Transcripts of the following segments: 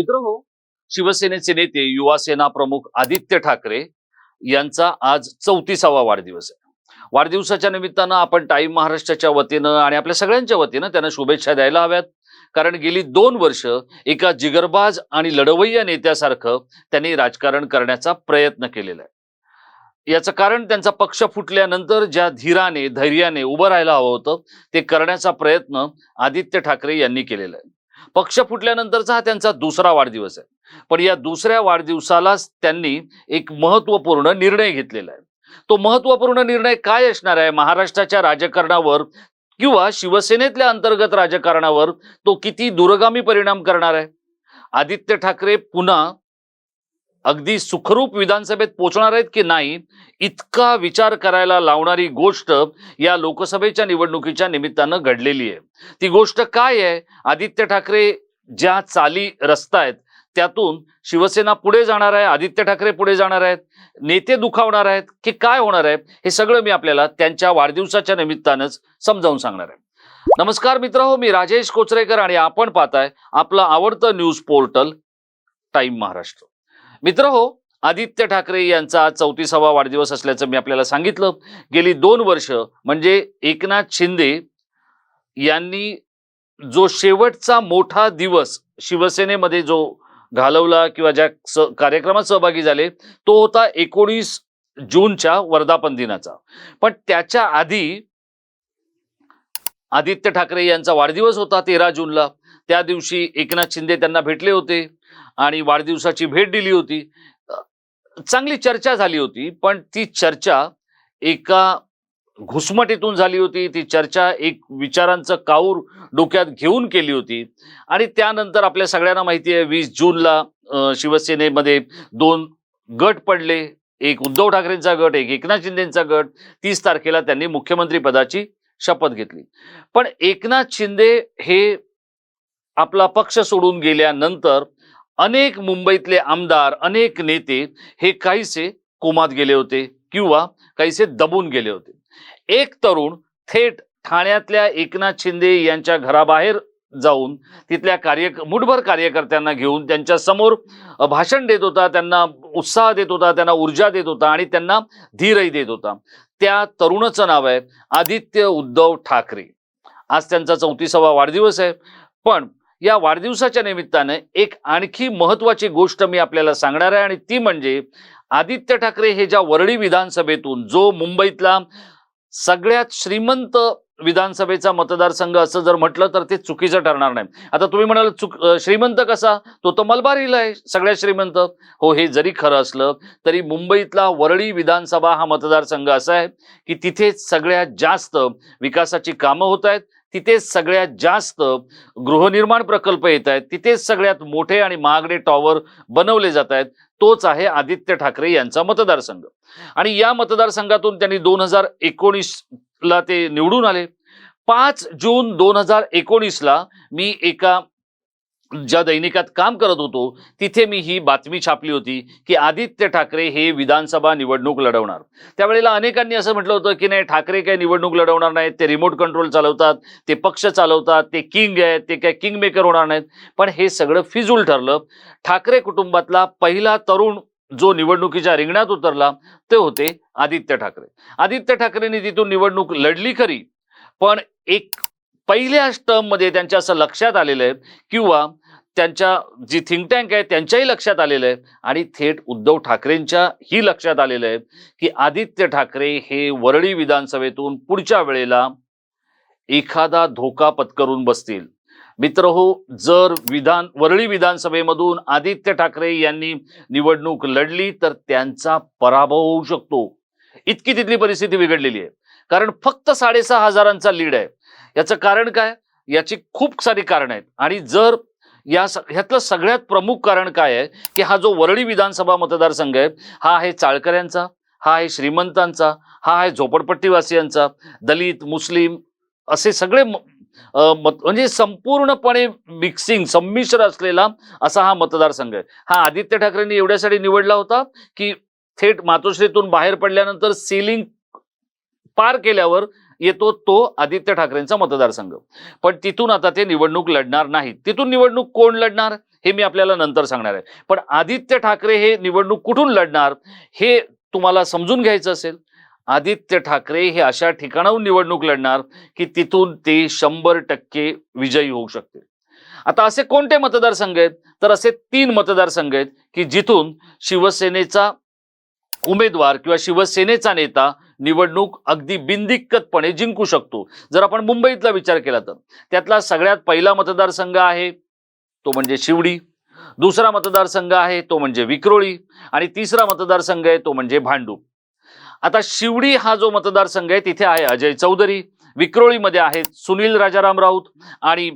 मित्र हो शिवसेनेचे नेते युवासेना प्रमुख आदित्य ठाकरे यांचा आज चौतीसावा वाढदिवस आहे. वाढदिवसाच्या निमित्तानं आपण टाईम महाराष्ट्राच्या वतीनं आणि आपल्या सगळ्यांच्या वतीनं त्यांना शुभेच्छा द्यायला हव्यात. कारण गेली दोन वर्ष एका जिगरबाज आणि लढवय्या नेत्यासारखं त्यांनी राजकारण करण्याचा प्रयत्न केलेला आहे. याचं कारण त्यांचा पक्ष फुटल्यानंतर ज्या धीराने धैर्याने उभं राहायला हवं होतं ते करण्याचा प्रयत्न आदित्य ठाकरे यांनी केलेला आहे. पक्ष फुटल्यानंतरचा हा त्यांचा दुसरा वाढदिवस आहे. पण या दुसऱ्या वाढदिवसालाच त्यांनी एक महत्त्वपूर्ण निर्णय घेतलेला आहे. तो महत्त्वपूर्ण निर्णय काय असणार आहे? महाराष्ट्राच्या राजकारणावर किंवा शिवसेनेतल्या अंतर्गत राजकारणावर तो किती दूरगामी परिणाम करणार आहे? आदित्य ठाकरे पुन्हा अगदी सुखरूप विधानसभेत पोचणार आहेत की नाही इतका विचार करायला लावणारी गोष्ट या लोकसभेच्या निवडणुकीच्या निमित्तानं घडलेली आहे. ती गोष्ट काय आहे? आदित्य ठाकरे ज्या चाली रस्तायत त्यातून शिवसेना पुढे जाणार आहे आदित्य ठाकरे पुढे जाणार आहेत नेते दुखावणार आहेत की काय होणार आहे हे सगळं मी आपल्याला त्यांच्या वाढदिवसाच्या निमित्तानंच समजावून सांगणार आहे. नमस्कार मित्र हो मी राजेश कोचरेकर आणि आपण पाहताय आपलं आवडतं न्यूज पोर्टल टाइम महाराष्ट्र. मित्र हो आदित्य ठाकरे यांचा आज चौतीसावा वाढदिवस असल्याचं मी आपल्याला सांगितलं. गेली दोन वर्ष म्हणजे एकनाथ शिंदे यांनी जो शेवटचा मोठा दिवस शिवसेनेमध्ये जो घालवला किंवा ज्या स कार्यक्रमात सहभागी झाले तो होता एकोणीस जूनच्या वर्धापन दिनाचा. पण त्याच्या आधी आदित्य ठाकरे यांचा वाढदिवस होता तेरा जूनला. त्या दिवशी एकनाथ शिंदे त्यांना भेटले होते. आणि वाढदिवसाची भेट दिली होती. चांगली चर्चा झाली होती पण ती चर्चा एका घुसमटीतून झाली होती. ती चर्चा एक विचारांचं काऊर डोक्यात घेऊन केली होती. आणि त्यानंतर आपल्या सगळ्यांना माहिती आहे वीस जूनला शिवसेनेमध्ये दोन गट पडले. एक उद्धव ठाकरेंचा गट एक एकनाथ शिंदेचा गट. तीस तारखेला त्यांनी मुख्यमंत्री पदाची शपथ घेतली. पण एकनाथ शिंदे हे आपला पक्ष सोडून गेल्यानंतर अनेक मुंबईतले आमदार अनेक नेते हे काहीसे कोमात गेले होते किंवा काहीसे दबून गेले होते. एक तरुण थेट ठाण्यातल्या एकनाथ शिंदे यांच्या घराबाहेर जाऊन तिथल्या कार्य मुठभर कार्यकर्त्यांना घेऊन त्यांच्यासमोर भाषण देत होता त्यांना उत्साह देत होता त्यांना ऊर्जा देत होता आणि त्यांना धीरही देत होता. त्या तरुणाचं नाव आहे आदित्य उद्धव ठाकरे. आज त्यांचा चौतीसावा वाढदिवस आहे. पण या वाढदिवसाच्या निमित्तानं एक आणखी महत्वाची गोष्ट मी आपल्याला सांगणार आहे आणि ती म्हणजे आदित्य ठाकरे हे ज्या वरळी विधानसभेतून जो मुंबईतला सगळ्यात श्रीमंत विधानसभेचा मतदारसंघ असं जर म्हटलं तर ते चुकीचं ठरणार नाही. आता तुम्ही म्हणाल चुक श्रीमंत कसा? तो तर मलबारीला आहे सगळ्यात श्रीमंत. हो हे जरी खरं असलं तरी मुंबईतला वरळी विधानसभा हा मतदारसंघ असा आहे की तिथे सगळ्यात जास्त विकासाची कामं होत आहेत तिथेच सगळ्यात जास्त गृहनिर्माण प्रकल्प येत आहेत. तिथेच सगळ्यात मोठे आणि महागडे टॉवर बनवले जात आहेत. तोच आहे आदित्य ठाकरे यांचा मतदारसंघ. आणि या मतदारसंघातून त्यांनी दोन हजार एकोणीसला ते निवडून आले. पाच जून दोन हजार एकोणीसला मी एका ज्या दैनिकात काम करत होतो तिथे मी ही बातमी छापली होती की आदित्य ठाकरे हे विधानसभा निवडणूक लढवणार. त्यावेळेला अनेकांनी असं म्हटलं होतं की नाही ठाकरे काही निवडणूक लढवणार नाहीत ते रिमोट कंट्रोल चालवतात ते पक्ष चालवतात ते किंग आहेत ते काय किंग मेकर होणार नाहीत. पण हे सगळं फिजूल ठरलं. ठाकरे कुटुंबातला पहिला तरुण जो निवडणुकीच्या रिंगणात उतरला ते होते आदित्य ठाकरे. आदित्य ठाकरेंनी तिथून निवडणूक लढली खरी पण एक पहिल्याच टर्ममध्ये त्यांच्या असं लक्षात आलेलं आहे किंवा त्यांच्या जी थिंक टँक आहे त्यांच्याही लक्षात आलेलं आहे आणि थेट उद्धव ठाकरेंच्या ही लक्षात आलेलं आहे की आदित्य ठाकरे हे वरळी विधानसभेतून पुढच्या वेळेला एखादा धोका पत्करून बसतील. मित्र हो जर विधान वरळी विधानसभेमधून आदित्य ठाकरे यांनी निवडणूक लढली तर त्यांचा पराभव होऊ शकतो. इतकी तिथली परिस्थिती बिघडलेली आहे. कारण फक्त साडेसहा हजारांचा लीड आहे. याचं कारण काय? याची खूप सारी कारण आहेत. आणि जर या स- ह्यातलं सगळ्यात प्रमुख कारण काय आहे? की हा जो वरळी विधानसभा मतदारसंघ आहे हा आहे चाळकऱ्यांचा हा आहे श्रीमंतांचा हा आहे झोपडपट्टीवासियांचा दलित मुस्लिम असे सगळे मत म्हणजे संपूर्णपणे मिक्सिंग संमिश्र असलेला असा हा मतदारसंघ आहे. हा आदित्य ठाकरेंनी एवढ्यासाठी निवडला होता की थेट मातोश्रीतून बाहेर पडल्यानंतर सिलिंग पार केल्यावर येतो तो आदित्य ठाकरेंचा मतदारसंघ. पण तिथून आता ते निवडणूक लढणार नाहीत. तिथून निवडणूक कोण लढणार? हे मी आपल्याला नंतर सांगणार आहे. पण आदित्य ठाकरे हे निवडणूक कुठून लढणार? हे तुम्हाला समजून घ्यायचं असेल. आदित्य ठाकरे हे अशा ठिकाणाहून निवडणूक लढणार की तिथून ते शंभर टक्के विजयी होऊ शकतील. आता असे कोणते मतदारसंघ आहेत? तर असे तीन मतदारसंघ आहेत की जिथून शिवसेनेचा उमेदवार किंवा शिवसेनेचा नेता निवडणूक अगदी बिनदिक्कतपणे जिंकू शकतो. जर आपण मुंबईतला विचार केला तर. त्यातला सगळ्यात पहिला मतदारसंघ आहे तो म्हणजे शिवडी दुसरा मतदारसंघ आहे तो म्हणजे विक्रोळी. आणि तिसरा मतदारसंघ आहे तो म्हणजे भांडूप. आता शिवडी हा जो मतदारसंघ आहे तिथे आहे अजय चौधरी. विक्रोळीमध्ये आहेत सुनील राजाराम राऊत आणि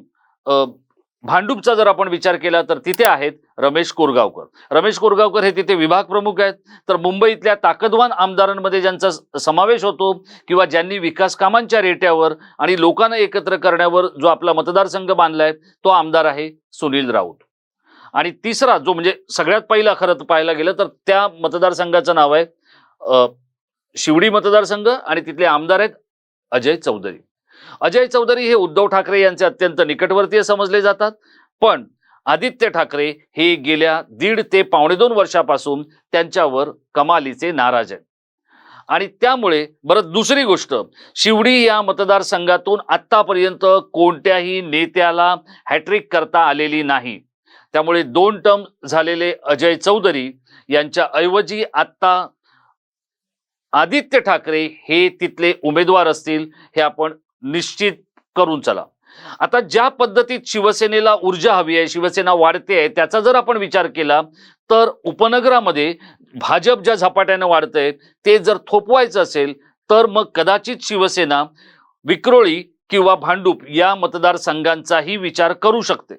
भांडूपचा जर आपण विचार केला तर तिथे आहेत रमेश कोरगावकर. रमेश कोरगावकर हे तिथे विभाग प्रमुख आहेत. तर मुंबईतल्या ताकदवान आमदारांमध्ये ज्यांचा समावेश होतो किंवा ज्यांनी विकास कामांच्या रेट्यावर आणि लोकांना एकत्र करण्यावर जो आपला मतदारसंघ बांधलाय तो आमदार आहे सुनील राऊत. आणि तिसरा जो म्हणजे सगळ्यात पहिला खरं तर पाहायला गेलं तर त्या मतदारसंघाचं नाव आहे शिवडी मतदारसंघ आणि तिथले आमदार आहेत अजय चौधरी. अजय चौधरी हे उद्धव ठाकरे यांचे अत्यंत निकटवर्तीय समजले जातात. पण आदित्य ठाकरे हे गेल्या दीड ते पावणे दोन वर्षापासून त्यांच्यावर कमालीचे नाराज आहेत. आणि त्यामुळे बरं दुसरी गोष्ट शिवडी या मतदारसंघातून आत्तापर्यंत कोणत्याही नेत्याला हॅट्रिक करता आलेली नाही. त्यामुळे दोन टर्म झालेले अजय चौधरी यांच्या ऐवजी आत्ता आदित्य ठाकरे हे तिथले उमेदवार असतील हे आपण निश्चित करून चला. आता ज्या पद्धतीत शिवसेनेला ऊर्जा हवी आहे शिवसेना वाढते आहे त्याचा जर आपण विचार केला तर उपनगरामध्ये भाजप ज्या झपाट्याने वाढतंय ते जर थोपवायचं असेल तर मग कदाचित शिवसेना विक्रोळी किंवा भांडूप या मतदारसंघांचाही विचार करू शकते.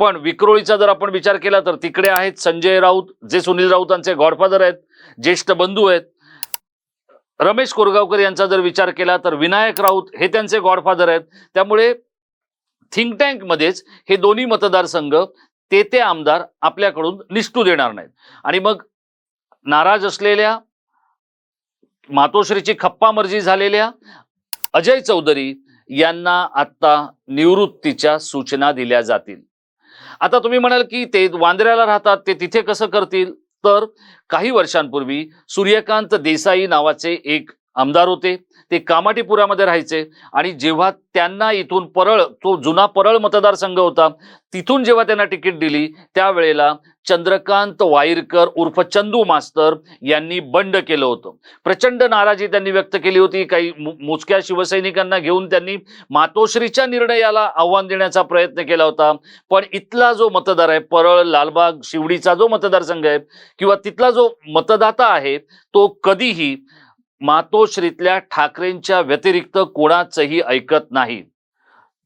पण विक्रोळीचा जर आपण विचार केला तर तिकडे आहेत संजय राऊत जे सुनील राऊतांचे गॉडफादर आहेत ज्येष्ठ बंधू आहेत रमेश कोरगावकर यांचा जर विचार केला तर विनायक राऊत हे त्यांचे गॉडफादर आहेत. त्यामुळे थिंक टँकमध्येच हे दोन्ही मतदारसंघ ते ते आमदार आपल्याकडून निष्ठू देणार नाहीत. आणि मग नाराज असलेल्या मातोश्रीची खप्पामर्जी झालेल्या अजय चौधरी यांना आत्ता निवृत्तीच्या सूचना दिल्या जातील. आता तुम्ही म्हणाल की ते वांद्र्याला राहतात ते तिथे कसं करतील? तर काही वर्षांपूर्वी सूर्यकांत देसाई नावाचे एक आमदार होते ते कामाटीपुरामध्ये राहायचे आणि जेव्हा त्यांना इथून परळ तो जुना परळ मतदारसंघ होता तिथून जेव्हा त्यांना तिकीट दिली त्यावेळेला चंद्रकांत वाईरकर उर्फ चंदू मास्तर यांनी बंड केलं होतं. प्रचंड नाराजी त्यांनी व्यक्त केली होती काही मोजक्या शिवसैनिकांना घेऊन त्यांनी मातोश्रीच्या निर्णयाला आव्हान देण्याचा प्रयत्न केला होता. पण इथला जो मतदार आहे परळ लालबाग शिवडीचा जो मतदारसंघ आहे किंवा तिथला जो मतदाता आहे तो कधीही मातोश्रीतल्या ठाकरेंच्या व्यतिरिक्त कोणाचंही ऐकत नाही.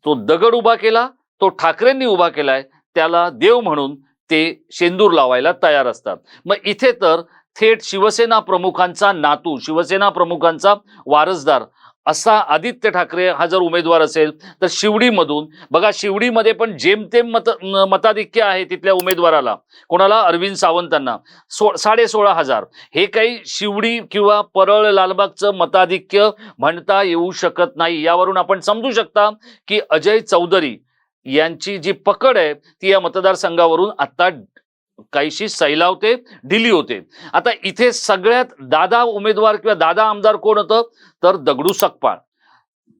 तो दगड उभा केला तो ठाकरेंनी उभा केलाय त्याला देव म्हणून ते शेंदूर लावायला तयार असतात. मग इथे तर थेट शिवसेना प्रमुखांचा नातू शिवसेना प्रमुखांचा वारसदार असा आदित्य ठाकरे हा जर उमेदवार असेल तर शिवडीमधून बघा शिवडीमध्ये पण जेमतेम मत मताधिक्य आहे तिथल्या उमेदवाराला. कोणाला? अरविंद सावंतांना. सो साडे सोळा हजार. हे काही शिवडी किंवा परळ लालबागचं मताधिक्य म्हणता येऊ शकत नाही. यावरून आपण समजू शकता की अजय चौधरी यांची जी पकड आहे ती या मतदारसंघावरून आता काहीशी सैलावते ढिली होते. आता इथे सगळ्यात दादा उमेदवार किंवा दादा आमदार कोण होतं? तर दगडू सकपाळ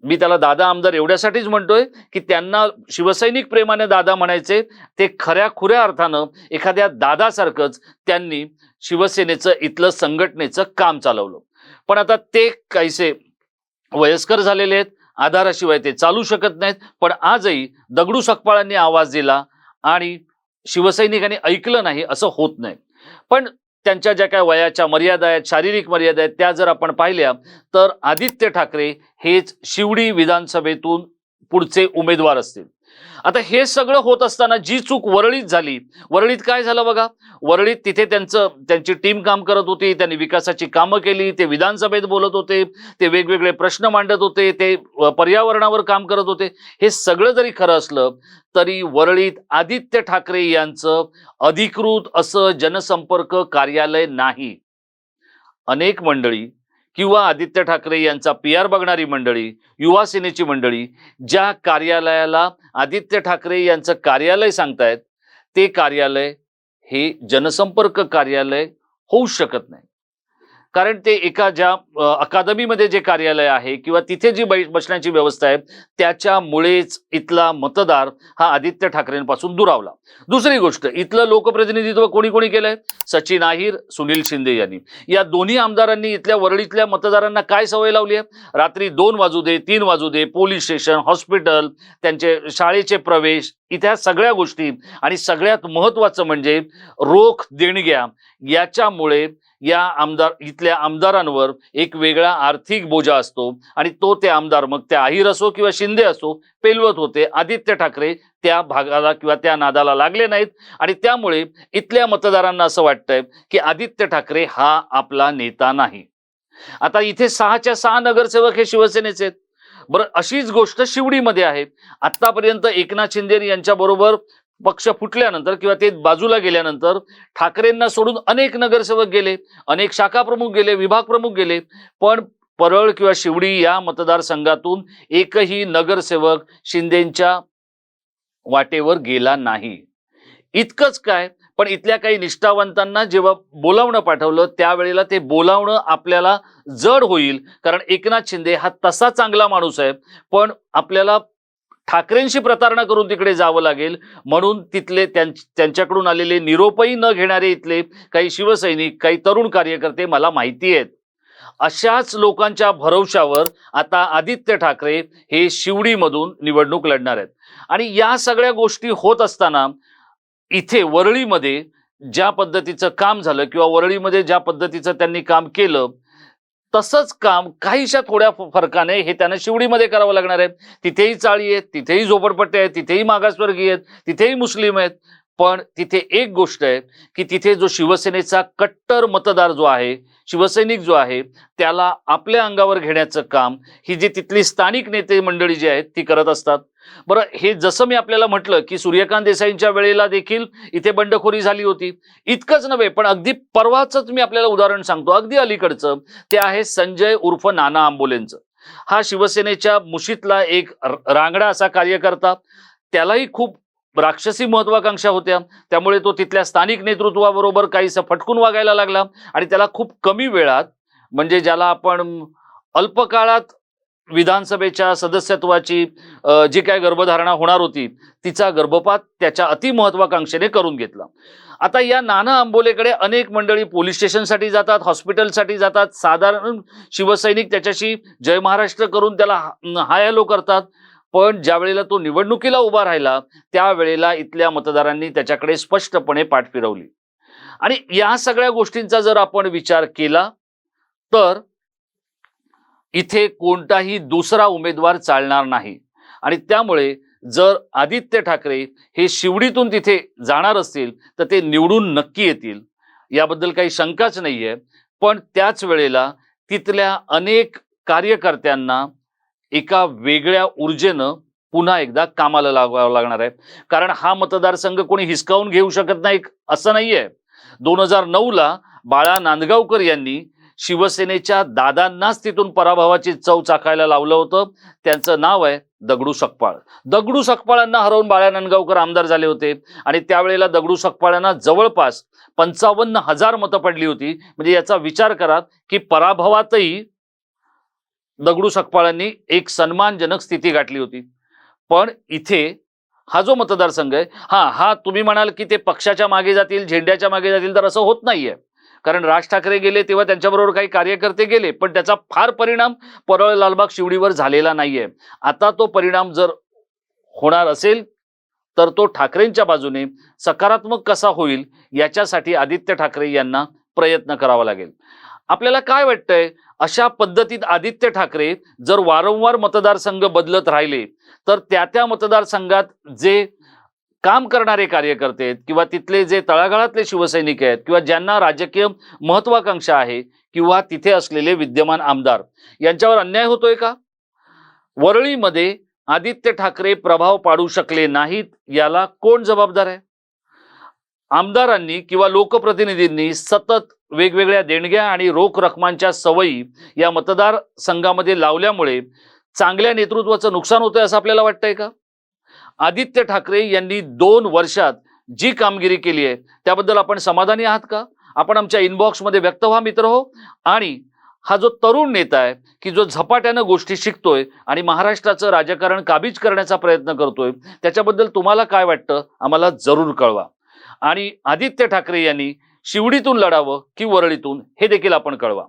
मी त्याला दादा आमदार एवढ्यासाठीच म्हणतोय की त्यांना शिवसैनिक प्रेमाने दादा म्हणायचे ते खऱ्या खुऱ्या अर्थानं एखाद्या दादासारखंच त्यांनी शिवसेनेचं इथलं संघटनेचं काम चालवलं. पण आता ते काहीसे वयस्कर झालेले आहेत आधाराशिवाय ते चालू शकत नाहीत पण आजही दगडू सकपाळांनी आवाज दिला आणि शिवसैनिकांनी ऐकलं नाही असं होत नाही. पण त्यांच्या ज्या काय वयाच्या मर्यादा आहेत शारीरिक मर्यादा आहेत त्या जर आपण पाहिल्या तर आदित्य ठाकरे हेच शिवडी विधानसभेतून पुढचे उमेदवार असतील. आता हे सगळं होत असताना जी चूक वरळीत झाली वरळीत काय झालं बघा? वरळीत तिथे त्यांचं त्यांची टीम काम करत होती त्यांनी विकासाची कामं केली ते विधानसभेत बोलत होते ते वेगवेगळे प्रश्न मांडत होते ते पर्यावरणावर काम करत होते. हे सगळं जरी खरं असलं तरी वरळीत आदित्य ठाकरे यांचं अधिकृत असं जनसंपर्क कार्यालय नाही. अनेक मंडळी किंवा आदित्य ठाकरे यांचा पी आर बघणारी मंडळी युवा सेनेची मंडळी ज्या कार्यालयाला आदित्य ठाकरे यांचं कार्यालय सांगतायत ते कार्यालय हे जनसंपर्क कार्यालय होऊ शकत नाही. कारण ते एका ज्या अकादमीमध्ये जे कार्यालय आहे किंवा तिथे जी बै बसण्याची व्यवस्था आहे त्याच्यामुळेच इथला मतदार हा आदित्य ठाकरेंपासून दुरावला. दुसरी गोष्ट इथलं लोकप्रतिनिधित्व कोणी कोणी केलंय? सचिन आहिर सुनील शिंदे यांनी. या दोन्ही आमदारांनी इथल्या वरळीतल्या मतदारांना काय सवय लावली आहे? रात्री दोन वाजू दे तीन वाजू दे पोलीस स्टेशन हॉस्पिटल त्यांचे शाळेचे प्रवेश इथ्या सगळ्या गोष्टी. आणि सगळ्यात महत्त्वाचं म्हणजे रोख देणग्या याच्यामुळे या आमदार इथल्या आमदारांवर एक वेगळा आर्थिक बोजा असतो आणि तो ते आमदार मग ते आहिर असो किंवा शिंदे असो पेलवत होते आदित्य ठाकरे त्या भागाला किंवा त्या नादाला लागले नाहीत. आणि त्यामुळे इथल्या मतदारांना असं वाटतंय की आदित्य ठाकरे हा आपला नेता नाही. आता इथे सहाच्या सहा नगरसेवक हे शिवसेनेचे आहेत. बरं अशीच गोष्ट शिवडीमध्ये आहे. आतापर्यंत एकनाथ शिंदे यांच्याबरोबर पक्ष फुटल्यानंतर किंवा ते बाजूला गेल्यानंतर ठाकरेंना सोडून अनेक नगरसेवक गेले अनेक शाखा प्रमुख गेले विभाग प्रमुख गेले. पण परळ किंवा शिवडी या मतदारसंघातून एकही नगरसेवक शिंदेच्या वाटेवर गेला नाही. इतकंच काय पण इथल्या काही निष्ठावंतांना जेव्हा बोलावणं पाठवलं त्यावेळेला ते बोलावणं आपल्याला जड होईल. कारण एकनाथ शिंदे हा तसा चांगला माणूस आहे. पण आपल्याला ठाकरेंशी प्रतारणा करून तिकडे जावं लागेल. म्हणून तिथले त्यांच्याकडून आलेले निरोपही न घेणारे इथले काही शिवसैनिक काही तरुण कार्यकर्ते मला माहिती आहेत. अशाच लोकांच्या भरवशावर आता आदित्य ठाकरे हे शिवडीमधून निवडणूक लढणार आहेत. आणि या सगळ्या गोष्टी होत असताना इथे वरळीमध्ये ज्या पद्धतीचं काम झालं किंवा वरळीमध्ये ज्या पद्धतीचं त्यांनी काम केलं तसंच काम काहीशा थोड्या फरकाने हे त्यांना शिवडीमध्ये करावं लागणार आहे तिथेही चाळी आहेत तिथेही झोपडपट्ट्या आहेत तिथेही मागासवर्गीय आहेत तिथेही मुस्लिम आहेत. पण तिथे एक गोष्ट आहे की तिथे जो शिवसेनेचा कट्टर मतदार जो आहे शिवसैनिक जो आहे त्याला आपल्या अंगावर घेण्याचं काम ही जी तिथली स्थानिक नेते मंडळी जी आहेत ती करत असतात. बरं हे जसं मी आपल्याला म्हटलं की सूर्यकांत देसाईंच्या वेळेला देखील इथे बंडखोरी झाली होती. इतकंच नव्हे पण अगदी परवाचंच मी आपल्याला उदाहरण सांगतो. अगदी अलीकडचं ते आहे संजय उर्फ नाना आंबोलेंचं. हा शिवसेनेच्या मुशीतला एक रांगडा असा कार्यकर्ता. त्यालाही खूप राक्षसी महत्वाकांक्षा होत्या. त्यामुळे तो तिथल्या स्थानिक नेतृत्वाबरोबर काहीसं फटकून वागायला लागला आणि त्याला खूप कमी वेळात म्हणजे ज्याला आपण अल्पकाळात विधानसभेच्या सदस्यत्वाची जी काय गर्भधारणा होणार होती तिचा गर्भपात त्याच्या अतिमहत्वाकांक्षेने करून घेतला. आता या नाना आंबोलेकडे अनेक मंडळी पोलीस स्टेशनसाठी जातात हॉस्पिटलसाठी जातात साधारण शिवसैनिक त्याच्याशी जय महाराष्ट्र करून त्याला हायलो हाय हॅलो करतात. पण ज्या वेळेला तो निवडणुकीला उभा राहिला त्यावेळेला इथल्या मतदारांनी त्याच्याकडे स्पष्टपणे पाठ फिरवली. आणि या सगळ्या गोष्टींचा जर आपण विचार केला तर इथे कोणताही दुसरा उमेदवार चालणार नाही. आणि त्यामुळे जर आदित्य ठाकरे हे शिवडीतून तिथे जाणार असतील तर ते निवडून नक्की येतील. याबद्दल काही शंकाच नाहीये. पण त्याच वेळेला तिथल्या अनेक कार्यकर्त्यांना एका वेगळ्या ऊर्जेनं पुन्हा एकदा कामाला लागावं लागणार आहे. कारण हा मतदारसंघ कोणी हिसकावून घेऊ शकत नाही असं नाहीये. दोन हजार नऊला बाळा नांदगावकर यांनी शिवसेनेच्या दादांनाच तिथून पराभवाची चव चाकायला लावलं होतं. त्यांचं नाव आहे दगडू सकपाळ. दगडू सकपाळांना हरवून बाळ्या नांदगावकर आमदार झाले होते. आणि त्यावेळेला दगडू सकपाळांना जवळपास पंचावन्न हजार मतं पडली होती. म्हणजे याचा विचार करा की पराभवातही दगडू सकपाळांनी एक सन्मानजनक स्थिती गाठली होती. पण इथे हा जो मतदारसंघ आहे हा हा तुम्ही म्हणाल की ते पक्षाच्या मागे जातील झेंड्याच्या मागे जातील तर असं होत नाहीये. कारण राज ठाकरे गेले तेव्हा त्यांच्याबरोबर काही कार्यकर्ते गेले पण त्याचा फार परिणाम परळ लालबाग शिवडीवर झालेला नाहीये. आता तो परिणाम जर होणार असेल तर तो ठाकरेंच्या बाजूने सकारात्मक कसा होईल याच्यासाठी आदित्य ठाकरे यांना प्रयत्न करावा लागेल. आपल्याला काय वाटतंय? अशा पद्धतीत आदित्य ठाकरे जर वारंवार मतदारसंघ बदलत राहिले तर त्या त्या मतदारसंघात जे काम करणारे कार्यकर्ते आहेत किंवा तिथले जे तळागाळातले शिवसैनिक आहेत किंवा ज्यांना राजकीय महत्वाकांक्षा आहे किंवा तिथे असलेले विद्यमान आमदार यांच्यावर अन्याय होतोय का? वरळीमध्ये आदित्य ठाकरे प्रभाव पाडू शकले नाहीत याला कोण जबाबदार आहे? आमदारांनी किंवा लोकप्रतिनिधींनी सतत वेगवेगळ्या देणग्या आणि रोख रकमांच्या सवयी या मतदारसंघामध्ये लावल्यामुळे चांगल्या नेतृत्वाचं नुकसान होतंय असं आपल्याला वाटतंय का? आदित्य ठाकरे यांनी दोन वर्षात जी कामगिरी केली आहे त्याबद्दल आपण समाधानी आहात का? आपण आमच्या इनबॉक्समध्ये व्यक्त व्हा मित्र हो. आणि हा जो तरुण नेता आहे की जो झपाट्यानं गोष्टी शिकतोय आणि महाराष्ट्राचं राजकारण काबीज करण्याचा प्रयत्न करतोय त्याच्याबद्दल तुम्हाला काय वाटतं आम्हाला जरूर कळवा. आणि आदित्य ठाकरे यांनी शिवडीतून लढावं की वरळीतून हे देखील आपण कळवा.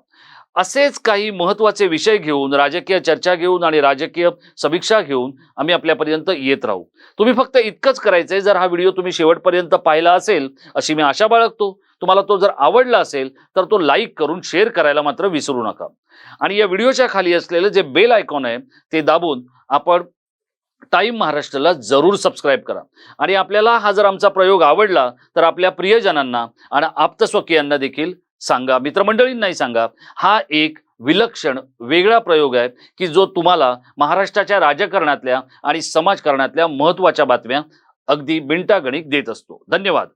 असेच काही महत्त्वाचे विषय घेऊन राजकीय चर्चा घेऊन आणि राजकीय समीक्षा घेऊन आम्ही आपल्यापर्यंत येत राहू. तुम्ही फक्त इतकंच करायचंय जर हा व्हिडिओ तुम्ही शेवटपर्यंत पाहिला असेल अशी मी आशा बाळगतो. तुम्हाला तो जर आवडला असेल तर तो लाईक करून शेअर करायला मात्र विसरू नका. आणि या व्हिडिओच्या खाली असलेलं जे बेल आयकॉन आहे ते दाबून आपण टाईम महाराष्ट्राला जरूर सबस्क्राईब करा. आणि आपल्याला हा जर आमचा प्रयोग आवडला तर आपल्या प्रियजनांना आणि आप्तस्वकीयांना देखील सांगा मित्रमंडळींनाही सांगा. हा एक विलक्षण वेगळा प्रयोग आहे की जो तुम्हाला महाराष्ट्राच्या राजकारणातल्या आणि समाजकारणातल्या महत्त्वाच्या बातम्या अगदी मिनिटागणिक देत असतो. धन्यवाद.